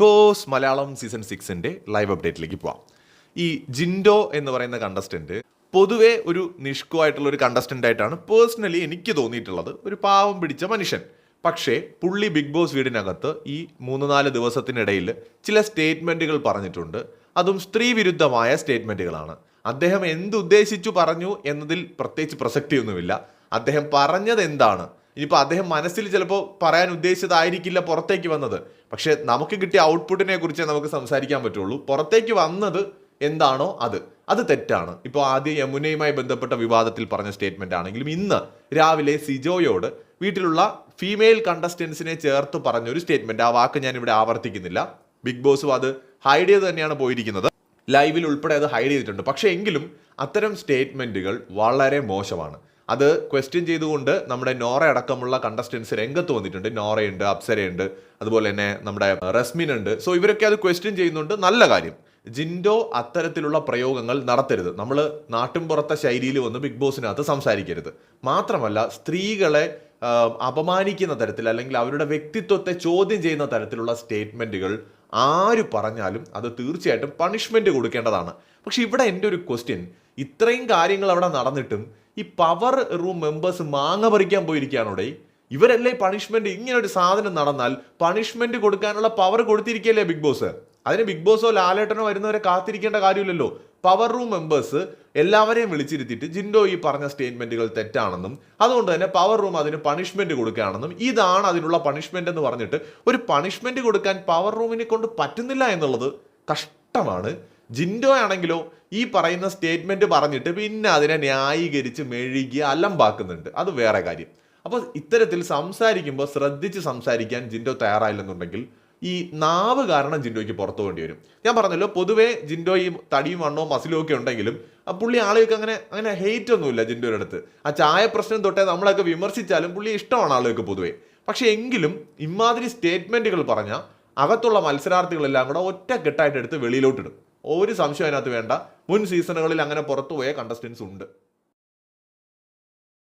Boss Malayalam season സിക്സിന്റെ live അപ്ഡേറ്റിലേക്ക് പോവാം. ഈ ജിൻഡോ എന്ന് പറയുന്ന കണ്ടസ്റ്റന്റ് പൊതുവെ ഒരു നിഷ്കുവായിട്ടുള്ള ഒരു കണ്ടസ്റ്റന്റ് ആയിട്ടാണ് പേഴ്സണലി എനിക്ക് തോന്നിയിട്ടുള്ളത് ഒരു പാവം പിടിച്ച മനുഷ്യൻ. പക്ഷേ പുള്ളി ബിഗ് ബോസ് വീടിനകത്ത് ഈ മൂന്ന് നാല് ദിവസത്തിനിടയിൽ ചില സ്റ്റേറ്റ്മെന്റുകൾ പറഞ്ഞിട്ടുണ്ട്. അതും സ്ത്രീ വിരുദ്ധമായ സ്റ്റേറ്റ്മെന്റുകളാണ് അദ്ദേഹം എന്തുദ്ദേശിച്ചു പറഞ്ഞു എന്നതിൽ പ്രത്യേകിച്ച് പ്രസക്തിയൊന്നുമില്ല. അദ്ദേഹം പറഞ്ഞത് എന്താണ് ഇനിയിപ്പോൾ അദ്ദേഹം മനസ്സിൽ ചിലപ്പോൾ പറയാൻ ഉദ്ദേശിച്ചതായിരിക്കില്ല പുറത്തേക്ക് വന്നത്. പക്ഷേ നമുക്ക് കിട്ടിയ ഔട്ട്പുട്ടിനെ കുറിച്ചേ നമുക്ക് സംസാരിക്കാൻ പറ്റുള്ളൂ. പുറത്തേക്ക് വന്നത് എന്താണോ അത്. അത് തെറ്റാണ്. ഇപ്പോൾ ആദ്യം യമുനയുമായി ബന്ധപ്പെട്ട വിവാദത്തിൽ പറഞ്ഞ സ്റ്റേറ്റ്മെന്റ് ആണെങ്കിലും ഇന്ന് രാവിലെ സിജോയോട് വീട്ടിലുള്ള ഫീമെയിൽ കണ്ടസ്റ്റൻസിനെ ചേർത്ത് പറഞ്ഞൊരു സ്റ്റേറ്റ്മെന്റ് ആ വാക്ക് ഞാൻ ഇവിടെ ആവർത്തിക്കുന്നില്ല ബിഗ് ബോസും അത് ഹൈഡ് ചെയ്ത് തന്നെയാണ് പോയിരിക്കുന്നത്. ലൈവിൽ ഉൾപ്പെടെ അത് ഹൈഡ് ചെയ്തിട്ടുണ്ട്. പക്ഷേ എങ്കിലും അത്തരം സ്റ്റേറ്റ്മെന്റുകൾ വളരെ മോശമാണ്. അത് ക്വസ്റ്റ്യൻ ചെയ്തുകൊണ്ട് നമ്മുടെ നോറ അടക്കമുള്ള കണ്ടസ്റ്റൻസ് രംഗത്ത് വന്നിട്ടുണ്ട്. നോറയുണ്ട് അപ്സരയുണ്ട് അതുപോലെ തന്നെ നമ്മുടെ റസ്മിൻ ഉണ്ട്. സോ ഇവരൊക്കെ അത് ക്വസ്റ്റ്യൻ ചെയ്യുന്നുണ്ട്. നല്ല കാര്യം. ജിൻഡോ അത്തരത്തിലുള്ള പ്രയോഗങ്ങൾ നടത്തരുത്. നമ്മൾ നാട്ടിൻപുറത്തെ ശൈലിയിൽ വന്ന് ബിഗ് ബോസിനകത്ത് സംസാരിക്കരുത്. മാത്രമല്ല സ്ത്രീകളെ അപമാനിക്കുന്ന തരത്തിൽ അല്ലെങ്കിൽ അവരുടെ വ്യക്തിത്വത്തെ ചോദ്യം ചെയ്യുന്ന തരത്തിലുള്ള സ്റ്റേറ്റ്മെന്റുകൾ ആര് പറഞ്ഞാലും അത് തീർച്ചയായിട്ടും പണിഷ്മെന്റ് കൊടുക്കേണ്ടതാണ്. പക്ഷെ ഇവിടെ എന്റെ ഒരു ക്വസ്റ്റ്യൻ ഇത്രയും കാര്യങ്ങൾ അവിടെ നടന്നിട്ടും ഈ പവർ റൂം മെമ്പേഴ്സ് മാങ്ങ പറിക്കാൻ പോയിരിക്കുകയാണോടെ? ഇവരല്ലേ പണിഷ്മെന്റ് ഇങ്ങനെ ഒരു സാധനം നടന്നാൽ പണിഷ്മെന്റ് കൊടുക്കാനുള്ള പവർ കൊടുത്തിരിക്കുകയല്ലേ ബിഗ് ബോസ് അതിന് ബിഗ് ബോസോ ലാലേട്ടനോ വരുന്നവരെ കാത്തിരിക്കേണ്ട കാര്യമില്ലല്ലോ. പവർ റൂം മെമ്പേഴ്സ് എല്ലാവരെയും വിളിച്ചിരുത്തിയിട്ട് ജിൻഡോ ഈ പറഞ്ഞ സ്റ്റേറ്റ്മെന്റുകൾ തെറ്റാണെന്നും അതുകൊണ്ട് തന്നെ പവർ റൂം അതിന് പണിഷ്മെന്റ് കൊടുക്കുകയാണെന്നും ഇതാണ് അതിനുള്ള പണിഷ്മെന്റ് എന്ന് പറഞ്ഞിട്ട് ഒരു പണിഷ്മെന്റ് കൊടുക്കാൻ പവർ റൂമിനെ കൊണ്ട് പറ്റുന്നില്ല എന്നുള്ളത് കഷ്ടമാണ്. ജിൻഡോ ആണെങ്കിലോ ഈ പറയുന്ന സ്റ്റേറ്റ്മെന്റ് പറഞ്ഞിട്ട് പിന്നെ അതിനെ ന്യായീകരിച്ച് മെഴുകി അലമ്പാക്കുന്നുണ്ട്. അത് വേറെ കാര്യം. അപ്പോൾ ഇത്തരത്തിൽ സംസാരിക്കുമ്പോൾ ശ്രദ്ധിച്ച് സംസാരിക്കാൻ ജിൻഡോ തയ്യാറായില്ലെന്നുണ്ടെങ്കിൽ ഈ നാവ് കാരണം ജിൻഡോയ്ക്ക് പുറത്തു പോകേണ്ടി വരും. ഞാൻ പറഞ്ഞല്ലോ പൊതുവേ ജിൻഡോ ഈ തടിയും വണ്ണവും മസിലും ഒക്കെ ഉണ്ടെങ്കിലും ആ പുള്ളി ആളുകൾക്ക് അങ്ങനെ അങ്ങനെ ഹെയ്റ്റ് ഒന്നുമില്ല ജിൻഡോയുടെ അടുത്ത്. ആ ചായ പ്രശ്നം തൊട്ടേ നമ്മളൊക്കെ വിമർശിച്ചാലും പുള്ളി ഇഷ്ടമാണ് ആളുകൾക്ക് പൊതുവേ. പക്ഷേ എങ്കിലും ഇമാതിരി സ്റ്റേറ്റ്മെന്റുകൾ പറഞ്ഞ അകത്തുള്ള മത്സരാർത്ഥികളെല്ലാം കൂടെ ഒറ്റക്കെട്ടായിട്ട് എടുത്ത് വെളിയിലോട്ടിടും. ഒരു സംശയം അതിനകത്ത് വേണ്ട. മുൻ സീസണുകളിൽ അങ്ങനെ പുറത്തുപോയ കണ്ടസ്റ്റൻസ് ഉണ്ട്.